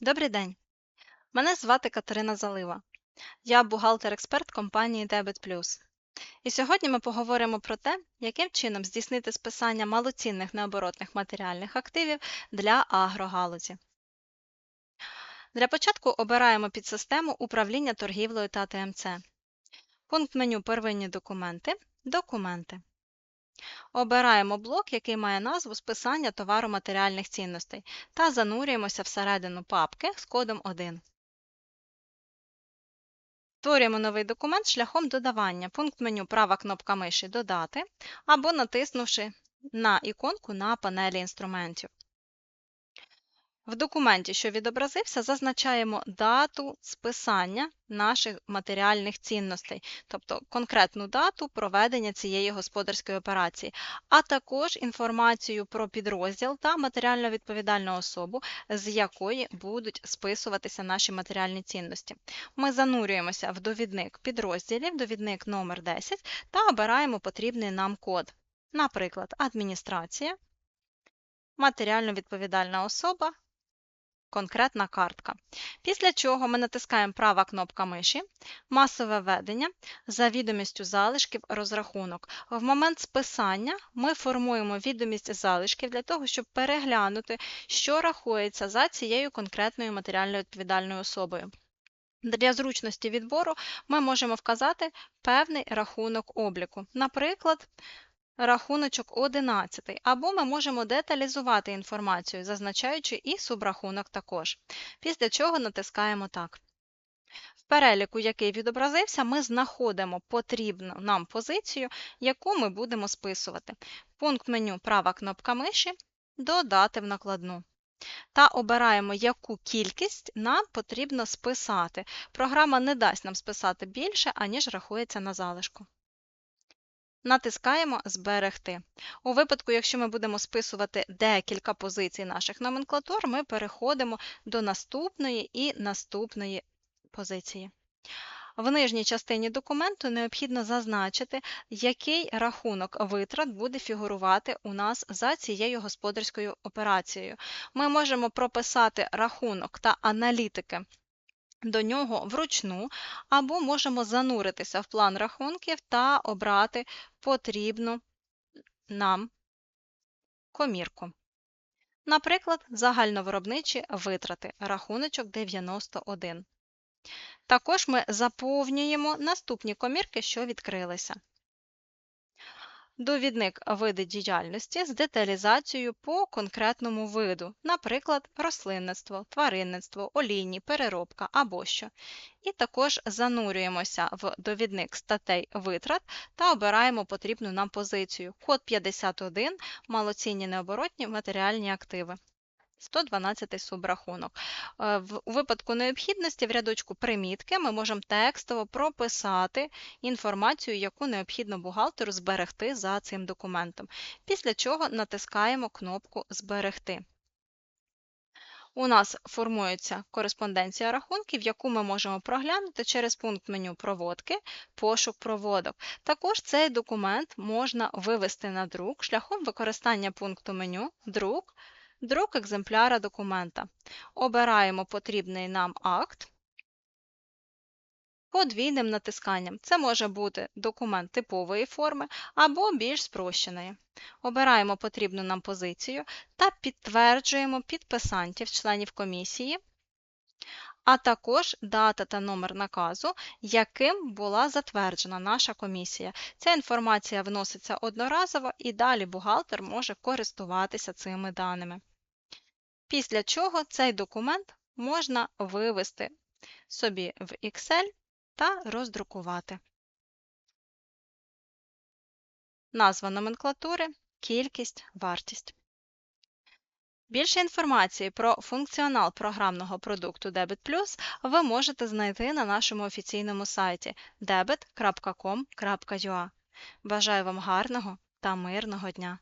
Добрий день! Мене звати Катерина Залива. Я бухгалтер-експерт компанії Debit. І сьогодні ми поговоримо про те, яким чином здійснити списання малоцінних необоротних матеріальних активів для агрогалузі. Для початку обираємо підсистему управління торгівлею та ТМЦ. Пункт меню Первинні документи Документи. Обираємо блок, який має назву Списання товару матеріальних цінностей та занурюємося всередину папки з кодом 1. Створюємо новий документ шляхом додавання. Пункт меню права кнопка миші Додати або натиснувши на іконку на панелі інструментів. В документі, що відобразився, зазначаємо дату списання наших матеріальних цінностей, тобто конкретну дату проведення цієї господарської операції, а також інформацію про підрозділ та матеріально відповідальну особу, з якої будуть списуватися наші матеріальні цінності. Ми занурюємося в довідник підрозділів, довідник номер 10 та обираємо потрібний нам код. Наприклад, адміністрація, матеріально відповідальна особа конкретна картка. Після чого ми натискаємо права кнопка миші, масове ведення за відомістю залишків розрахунок. В момент списання ми формуємо відомість залишків для того, щоб переглянути, що рахується за цією конкретною матеріально відповідальною особою. Для зручності відбору ми можемо вказати певний рахунок обліку. Наприклад, рахуночок 11, або ми можемо деталізувати інформацію, зазначаючи і субрахунок також. Після чого натискаємо так. В переліку, який відобразився, ми знаходимо потрібну нам позицію, яку ми будемо списувати. Пункт меню права кнопка миші Додати в накладну. Та обираємо, яку кількість нам потрібно списати. Програма не дасть нам списати більше, аніж рахується на залишку. Натискаємо Зберегти. У випадку, якщо ми будемо списувати декілька позицій наших номенклатур, ми переходимо до наступної і наступної позиції. В нижній частині документу необхідно зазначити, який рахунок витрат буде фігурувати у нас за цією господарською операцією. Ми можемо прописати рахунок та аналітики до нього вручну, або можемо зануритися в план рахунків та обрати потрібну нам комірку. Наприклад, загальновиробничі витрати, рахуночок 91. Також ми заповнюємо наступні комірки, що відкрилися довідник види діяльності з деталізацією по конкретному виду, наприклад, рослинництво, тваринництво, олійні, переробка або що. І також занурюємося в довідник статей витрат та обираємо потрібну нам позицію. Код 51 малоцінні необоротні матеріальні активи. 112 субрахунок. Е, у випадку необхідності в рядочку примітки ми можемо текстово прописати інформацію, яку необхідно бухгалтеру зберегти за цим документом. Після чого натискаємо кнопку Зберегти. У нас формується кореспонденція рахунків, яку ми можемо проглянути через пункт меню проводки, пошук проводок. Також цей документ можна вивести на друк шляхом використання пункту меню Друк друк екземпляра документа. Обираємо потрібний нам акт подвійним натисканням. Це може бути документ типової форми або більш спрощеної. Обираємо потрібну нам позицію та підтверджуємо підписантів членів комісії, а також дата та номер наказу, яким була затверджена наша комісія. Ця інформація вноситься одноразово і далі бухгалтер може користуватися цими даними після чого цей документ можна вивести собі в Excel та роздрукувати. Назва номенклатури, кількість, вартість. Більше інформації про функціонал програмного продукту Debit Plus ви можете знайти на нашому офіційному сайті debit.com.ua. Бажаю вам гарного та мирного дня!